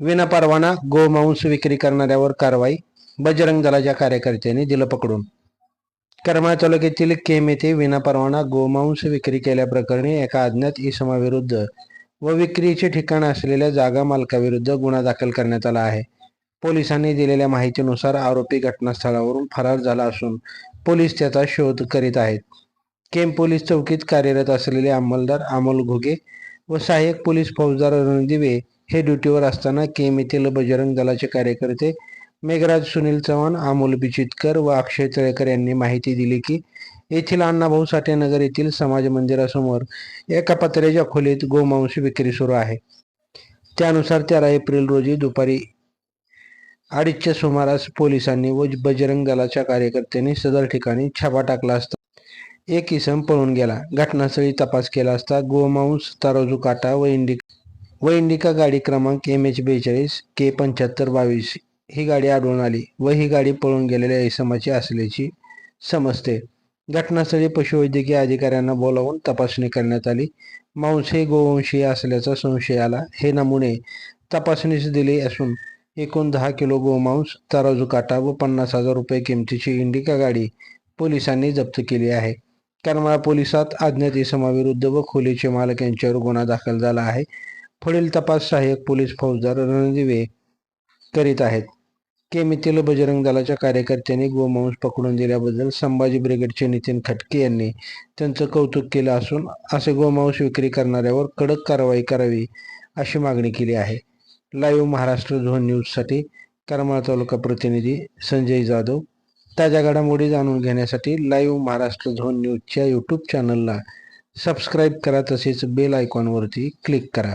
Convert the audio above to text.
विनापरवाना गोमांस विक्री करणाऱ्यावर कारवाई बजरंग दलाच्या कार्यकर्त्यांनी दिलं पकडून. करमाळ तालुक्यातील केम येथे विनापरवाना गोमांस विक्री केल्याप्रकरणी एका अज्ञात इसमाविरुद्ध व विक्रीचे ठिकाण असलेल्या जागा मालकाविरुद्ध गुन्हा दाखल करण्यात आला आहे. पोलिसांनी दिलेल्या माहितीनुसार आरोपी घटनास्थळावरून फरार झाला असून पोलीस त्याचा शोध करीत आहेत. केम पोलीस चौकीत कार्यरत असलेले अंमलदार अमोल घुगे व सहाय्यक पोलीस फौजदार रणदिवे हे ड्युटीवर असताना केम येथील बजरंग दलाचे कार्यकर्ते मेघराज सुनील चव्हाण अमोल बिचितकर व अक्षय तळेकर यांनी माहिती दिली की येथील अण्णाभाऊ साठे नगर येथील समाज मंदिरासमोर एका पत्र्याच्या खोलीत गोमांस विक्री सुरू आहे. त्यानुसार तेरा एप्रिल रोजी दुपारी अडीचच्या सुमारास पोलिसांनी व बजरंग दलाच्या कार्यकर्त्यांनी सदर ठिकाणी छापा टाकला असता. एक इसम पळून गेला. घटनास्थळी तपास केला असता गोमांस तराजू काटा व इंडिक व इंडिका गाडी क्रमांक एम एच बेचाळीस के पंच्याहत्तर बावीस. ही गाडी आढळून आली व ही गाडी पळून गेलेल्या इसमाची असल्याची समजते. घटनास्थळी पशुवैद्यकीय अधिकाऱ्यांना बोलावून तपासणी करण्यात आली. मांस हे गोवंशीय असल्याचा संशय आला. हे नमुने तपासणीस दिले असून एकूण दहा किलो गोमांस तराजू काटा व पन्नास हजार रुपये किमतीची इंडिका गाडी पोलिसांनी जप्त केली आहे. करमाळा पोलिसात अज्ञात इसमाविरुद्ध व खोलीचे मालक यांच्यावर गुन्हा दाखल झाला आहे. पुढील तपास सहाय्यक पोलीस फौजदार रणदिवे करीत आहेत. केमितील बजरंग दलाच्या कार्यकर्त्यांनी गोमांस पकडून दिल्याबद्दल संभाजी ब्रिगेडचे नितीन खटके यांनी त्यांचं कौतुक केलं असून असे गोमांस विक्री करणाऱ्यावर कडक कारवाई करावी अशी मागणी केली आहे. लाईव्ह महाराष्ट्र झोन न्यूजसाठी करमाळा तालुका प्रतिनिधी संजय जाधव. ताज्या घडामोडी जाणून घेण्यासाठी लाईव्ह महाराष्ट्र झोन न्यूजच्या यूट्यूब चॅनलला सबस्क्राईब करा तसेच बेल आयकॉनवरती क्लिक करा.